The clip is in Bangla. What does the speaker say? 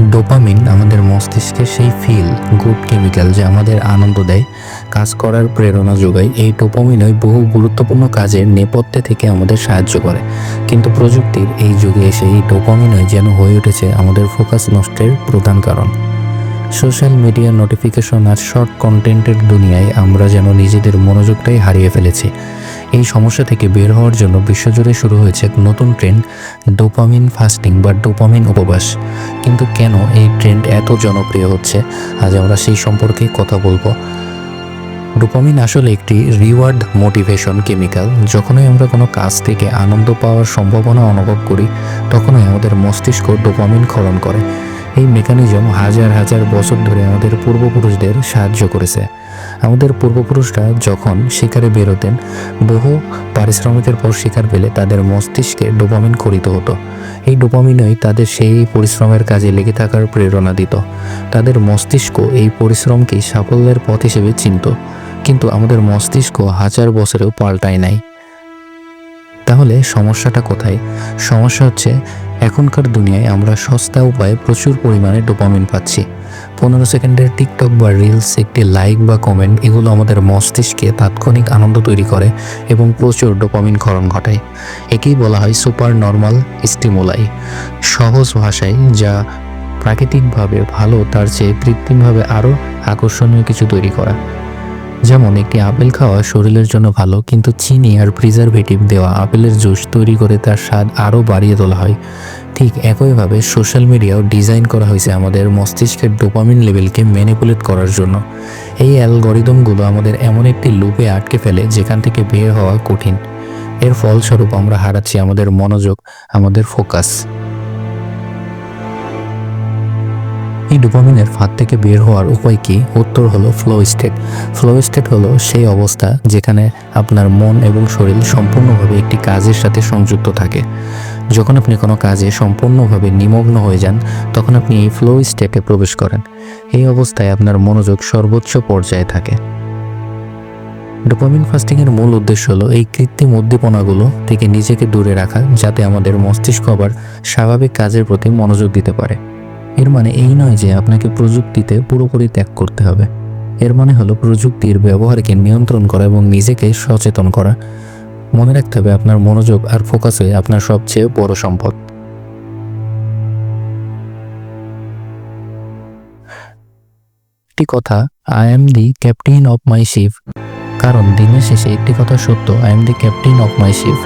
ডোপামিন আমাদের মস্তিষ্কে সেই ফিল গুড কেমিক্যাল যে আমাদের আনন্দ দেয়, কাজ করার প্রেরণা যোগায়। এই ডোপামিনই বহু গুরুত্বপূর্ণ কাজের নেপথ্যে থেকে আমাদের সাহায্য করে। কিন্তু প্রযুক্তির এই যুগে এসে এই ডোপামিনই যেন হয়ে উঠেছে আমাদের ফোকাস নষ্টের প্রধান কারণ। সোশ্যাল মিডিয়া নোটিফিকেশন আর শর্ট কন্টেন্টের দুনিয়ায় আমরা যেন নিজেদের মনোযোগটাই হারিয়ে ফেলেছি। এই সমস্যা থেকে বের হওয়ার জন্য বিশ্বজুড়ে শুরু হয়েছে এক নতুন ট্রেন্ড ডোপামিন ফাস্টিং বা ডোপামিন উপবাস। কিন্তু কেন এই ট্রেন্ড এত জনপ্রিয় হচ্ছে? আজ আমরা সেই সম্পর্কে কথা বলব। ডোপামিন আসলে একটি রিওয়ার্ড মোটিভেশন কেমিক্যাল যখনই আমরা কোনো কাজ থেকে আনন্দ পাওয়ার সম্ভাবনা অনুভব করি, তখনই আমাদের মস্তিষ্ক ডোপামিন ক্ষরণ করে। এই মেকানিজম হাজার হাজার বছর ধরে আমাদের পূর্বপুরুষদের সাহায্য করেছে। আমাদের পূর্বপুরুষরা যখন শিকারে বেরোতেন, বহু পারিশ্রমিকের পর শিকার পেলে তাদের মস্তিষ্কে ডোপামিন খরিত হতো। এই ডোপামিনই তাদের সেই পরিশ্রমের কাজে লেগে থাকার প্রেরণা দিত। তাদের মস্তিষ্ক এই পরিশ্রমকেই সাফল্যের পথ হিসেবে চিনত, কিন্তু আমাদের মস্তিষ্ক হাজার বছরেও পাল্টায় নাই। তাহলে সমস্যাটা কোথায়? সমস্যা হচ্ছে এখনকার দুনিয়ায় আমরা সস্তা উপায়ে প্রচুর পরিমাণে ডোপামিন পাচ্ছি। পনেরো সেকেন্ডের টিকটক বা রিলস, একটি লাইক বা কমেন্ট, এগুলো আমাদের মস্তিষ্কে তাৎক্ষণিক আনন্দ তৈরি করে এবং প্রচুর ডোপামিন ক্ষরণ ঘটায়। একেই বলা হয় সুপার নর্মাল স্টিমুলাই। সহজ ভাষায় যা প্রাকৃতিকভাবে ভালো, তার চেয়ে কৃত্রিমভাবে আরও আকর্ষণীয় কিছু তৈরি করা। যেমন একটি আপেল খাওয়া শরীরের জন্য ভালো, কিন্তু চিনি আর প্রিজারভেটিভ দেওয়া আপেলের জুস তৈরি করে তার স্বাদ আরও বাড়িয়ে তোলা হয়। ঠিক একইভাবে সোশ্যাল মিডিয়াও ডিজাইন করা হয়েছে আমাদের মস্তিষ্কের ডোপামিন লেভেলকে ম্যানিপুলেট করার জন্য। এই অ্যালগরিদমগুলো আমাদের এমন একটি লুপে আটকে ফেলে, যেখান থেকে বের হওয়া কঠিন। এর ফলস্বরূপ আমরা হারাচ্ছি আমাদের মনোযোগ, আমাদের ফোকাস এই ডোপামিনের ফাঁদ থেকে বের হওয়ার উপায় কি? উত্তর হলো ফ্লো স্টেট ফ্লো স্টেট হলো সেই অবস্থা যেখানে আপনার মন এবং শরীর সম্পূর্ণভাবে একটি কাজের সাথে সংযুক্ত থাকে। যখন আপনি কোনো কাজে সম্পূর্ণভাবে নিমগ্ন হয়ে যান, তখন আপনি এই ফ্লো স্টেটে প্রবেশ করেন। এই অবস্থায় আপনার মনোযোগ সর্বোচ্চ পর্যায়ে থাকে। ডোপামিন ফাস্টিংয়ের মূল উদ্দেশ্য হলো এই কৃত্রিম উদ্দীপনাগুলো থেকে নিজেকে দূরে রাখা, যাতে আমাদের মস্তিষ্ক আবার স্বাভাবিক কাজের প্রতি মনোযোগ দিতে পারে। এর মানে এই নয় যে আপনাকে প্রযুক্তিতে পুরোপুরি ত্যাগ করতে হবে। এর মানে হলো প্রযুক্তির ব্যবহারকে নিয়ন্ত্রণ করা এবং নিজেকে সচেতন করা। মনে রাখতে হবে আপনার মনোযোগ আর ফোকাসে আপনার সবচেয়ে বড় সম্পদ। একটি কথা I am the captain of my ship কারণ দিনের শেষে একটি কথা সত্য I am the captain of my ship